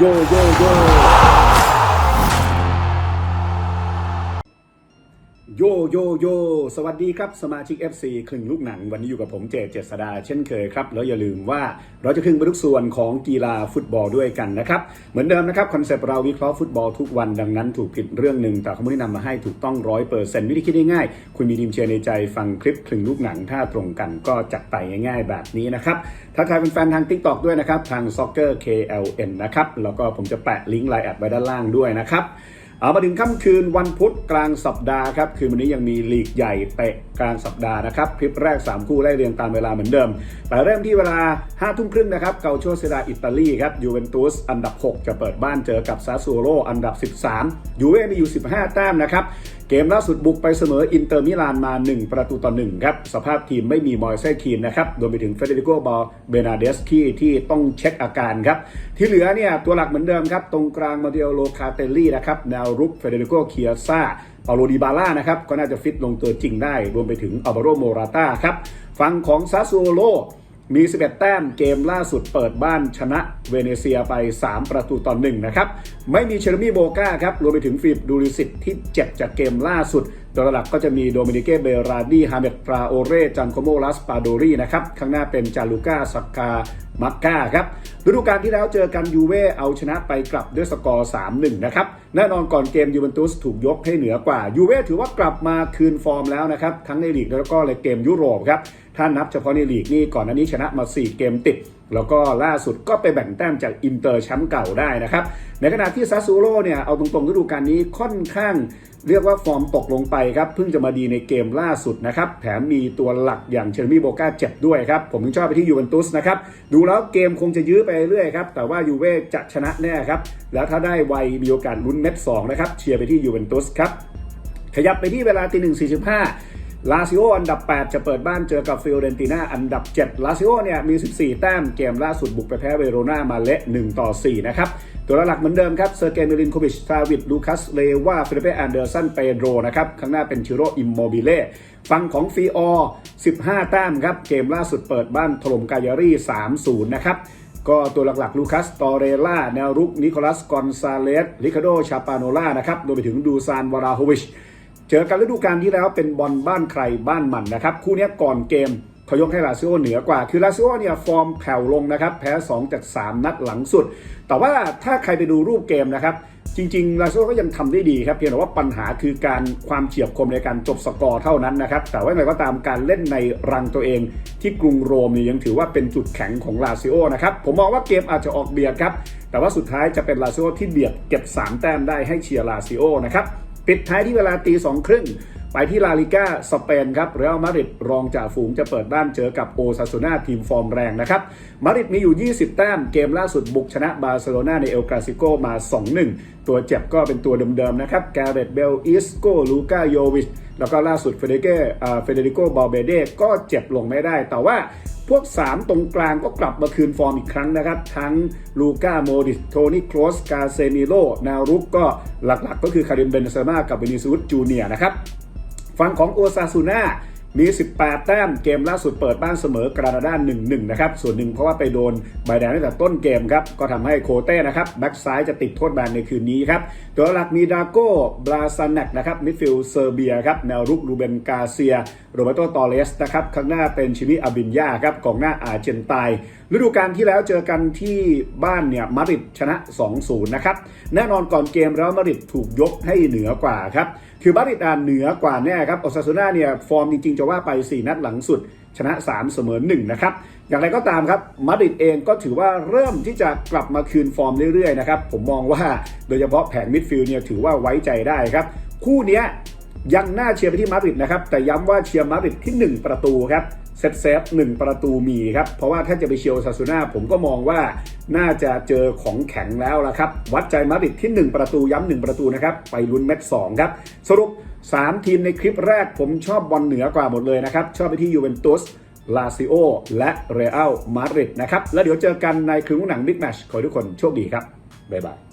โยโโยโยโยสวัสดีครับ สมาชิก FC ครึ่งลูกหนัง วันนี้อยู่กับผมเจเจษดาเช่นเคยครับ แล้วอย่าลืมว่าเราจะครึ่งไปทุกส่วนของกีฬาฟุตบอลด้วยกันนะครับ เหมือนเดิมนะครับ คอนเซปต์เราวิเคราะห์ฟุตบอลทุกวันดังนั้นถูกผิดเรื่องหนึ่งแต่ข้อมูลที่นำมาให้ถูกต้องร้อยเปอร์เซ็นต์วิธีคิดง่ายๆคุณมีทีมเชียร์ในใจฟังคลิปครึ่งลูกหนังถ้าตรงกันก็จัดไปง่าย ๆ แบบนี้นะครับถ้าใครเป็นแฟนทาง TikTok ด้วยนะครับทาง Soccer KLN นะครับแล้วก็ผมจะแปะลิงก์ไลน์แอดไว้ด้านล่างด้วยนะครับ เอามาถึงค่ำคืนวันพุธกลางสัปดาห์ครับ คืนวันนี้ยังมีลีกใหญ่เตะกลางสัปดาห์นะครับ คลิปแรก 3 คู่ไล่เรียงตามเวลาเหมือนเดิม แต่เริ่มที่เวลา5ทุ่มครึ่งนะครับ เกาโชเซดาอิตาลีครับ ยูเวนตุสอันดับ 6 จะเปิดบ้านเจอกับซาซูโรอันดับ 13 ยูเว่มีอยู่ 15 แต้มนะครับ เกมล่าสุดบุกไปเสมออินเตอร์มิลานมา 1 ประตูต่อ1ครับ สภาพทีมไม่มีมอยเซ่คีนนะครับ รวมไปถึงเฟเดริโกบอลเบนาเดสคีที่ต้องเช็คอาการครับ ที่เหลือเนี่ยตัวหลักเหมือนเดิมครับ ตรงกลางมาเดียโลคาเตลลี่นะครับแนวรุกเฟเดริโกเคียซ่าปาโลดิบาล่านะครับก็น่าจะฟิตลงตัวจริงได้ รวมไปถึงอัลบาโรโมราตาครับฝั่งของซาซูโร มี 11 แต้มเกมล่าสุดเปิดบ้านชนะเวเนเซียไป 3 ประตูต่อ1นะครับ ไม่มีเชลมีโบกาครับ รวมไปถึงฟิลิปดูริสิตที่เจ็บจากเกมล่าสุด ตัวหลักก็จะมีโดมินิเกเบราดีฮาเมดฟราโอเรจันโคโมลัสปาโดรีนะครับ ข้างหน้าเป็นจาลูกาสักคามักกาครับฤดูกาลที่แล้วเจอกันยูเว่เอาชนะไปกลับด้วยสกอร์ 3-1 นะครับ แน่นอนก่อนเกมยูเวนตุสถูกยกให้เหนือกว่ายูเว่ถือว่ากลับมาคืนฟอร์มแล้วนะครับ ทั้งในลีกแล้วก็ในเกมยุโรปครับ ถ้านับเฉพาะในลีกนี่ก่อนหน้านี้ชนะมา 4 เกมติด แล้วก็ล่าสุดก็ไปแบ่งแต้มจากอินเตอร์แชมป์เก่าได้นะครับ ในขณะที่ซาซูโร่เนี่ยเอาตรงๆฤดูกาลนี้ค่อนข้างเรียกว่าฟอร์มตกลงไปครับ เพิ่งจะมาดีในเกมล่าสุดนะครับ แถมมีตัวหลักอย่างเชลมี่โบกาเจ็บด้วยครับ ผมถึงชอบไปที่ยูเวนตุสนะครับ ดูแล้วเกมคงจะยื้อไปเรื่อยครับ แต่ว่ายูเว่จะชนะแน่ครับ แล้วถ้าได้ไวมีโอกาสลุ้นเม็ดสองนะครับเชียร์ไปที่ยูเวนตุสครับขยับไปที่เวลาตีหนึ่งสี่สิบห้า ลาซิโออันดับ 8 จะเปิดบ้านเจอกับฟิโอเรนติน่าอันดับ 7 ลาซิโอเนี่ยมี 14 แต้มเกมล่าสุดบุกไปแพ้เวโรนามาเละ 1 ต่อ 4 นะครับ ตัวหลักเหมือนเดิมครับเซอร์เกย์มิลินโควิชซาวิดลูคัสเลวาฟิลิเปแอนเดอร์สันเปโดรนะครับ ข้างหน้าเป็นชิโรอิมโมบิเล่ฝั่งของฟีออ15 แต้มครับ เกมล่าสุดเปิดบ้านถล่มกายารี3-0 นะครับก็ตัวหลักๆ ลูคัส ตอเรล่า แนวรุก นิโคลัส กอนซาเลสริคาโด ชาปาโนล่า นะครับรวมไปถึงดูซาน วาราโฮวิช เจอกันฤดูกาลที่แล้วเป็นบอลบ้านใครบ้านมันนะครับ คู่นี้ก่อนเกมเขายกให้ลาซิโอเหนือกว่า คือลาซิโอเนี่ยฟอร์มแผ่วลงนะครับ แพ้ 2 จาก 3 นัดหลังสุด แต่ว่าถ้าใครไปดูรูปเกมนะครับ จริงๆ ลาซิโอก็ยังทำได้ดีครับ เพียงแต่ว่าปัญหาคือการความเฉียบคมในการจบสกอร์เท่านั้นนะครับ แต่ว่าอย่างไรก็ตามการเล่นในรังตัวเอง ที่กรุงโรมเนี่ยยังถือว่าเป็นจุดแข็งของลาซิโอนะครับ ผมมองว่าเกมอาจจะออกเบียดครับ แต่ว่าสุดท้ายจะเป็นลาซิโอที่เบียดเก็บ 3 แต้มได้ให้เชียร์ลาซิโอนะครับ ปิดท้ายที่เวลาตีสองครึ่งไปที่ลาลิก้าสเปนครับเรอัลมาดริดรองจ่าฝูงจะเปิดบ้านเจอกับโอซาซูนาทีมฟอร์มแรงนะครับมาดริดมีอยู่ 20 แต้มเกมล่าสุดบุกชนะบาร์เซโลนาในเอลกาซิโกมา 2-1 ตัวเจ็บก็เป็นตัวเดิมๆนะครับแกเรตเบลอิสโกลูกาโยวิชแล้วก็ล่าสุดเฟเดเกเฟเดริโกบอลเบเดก็เจ็บลงไม่ได้ แต่ว่า พวก 3 ตรงกลางก็กลับมาคืนฟอร์มอีกครั้งนะครับ ทั้งลูก้าโมดิสโทนี่โครสกาเซมิโลแนวรุกก็หลักๆ ก็คือคาริมเบนเซม่ากับเบนิซูสจูเนียนะครับฝั่งของโอซาซูน่ามี 18 แต้ม เกมล่าสุดเปิดบ้านเสมอกรานาดา1-1 นะครับ ส่วนหนึ่งเพราะว่าไปโดนใบแดงตั้งแต่ต้นเกมครับ ก็ทำให้โคเต้นะครับ แบ็กซ้ายจะติดโทษแบนในคืนนี้ครับ ตัวหลักมีดาโก้ บราซานักนะครับ มิดฟิลด์เซอร์เบียครับ แนวรุกรูเบนกาเซีย โรเบโตตอเลสนะครับข้างหน้าเป็นชิมิอาบินยาครับกองหน้าอาร์เจนไตายฤดูกาลที่แล้วเจอกันที่บ้านเนี่ยมาริดชนะ 2-0 นะครับ แน่นอนก่อนเกมแล้วมาริดถูกยกให้เหนือกว่าครับคือมาริดอ่านเหนือกว่าแน่ครับโอซาซูน่าเนี่ยฟอร์มจริงๆ จะว่าไป 4 นัดหลังสุดชนะ 3 เสมอ1นะครับ อย่างไรก็ตามครับมาดริดเองก็ถือว่าเริ่มที่จะกลับมาคืนฟอร์มเรื่อยๆนะครับ ผมมองว่าโดยเฉพาะแผงมิดฟิลด์เนี่ยถือว่าไว้ใจได้ครับ คู่เนี้ ยังน่าเชียร์ไปที่มาดริดนะครับ แต่ย้ำว่าเชียร์มาดริดที่ 1 ประตูครับเซตเซฟหนึ่งประตูมีครับ เพราะว่าถ้าจะไปเชียร์ซาซูน่าผมก็มองว่าน่าจะเจอของแข็งแล้วละครับ วัดใจมาดริดที่ 1 ประตูย้ำหนึ่งประตูนะครับ ไปลุ้นเม็ด2ครับ สรุป 3 ทีมในคลิปแรกผมชอบบอลเหนือกว่าหมดเลยนะครับ ชอบไปที่ยูเวนตุสลาซิโอและเรอัลมาดริดนะครับ แล้วเดี๋ยวเจอกันในครึ่งหนังบิ๊กแมชขอให้ทุกคนโชคดีครับ บ๊ายบาย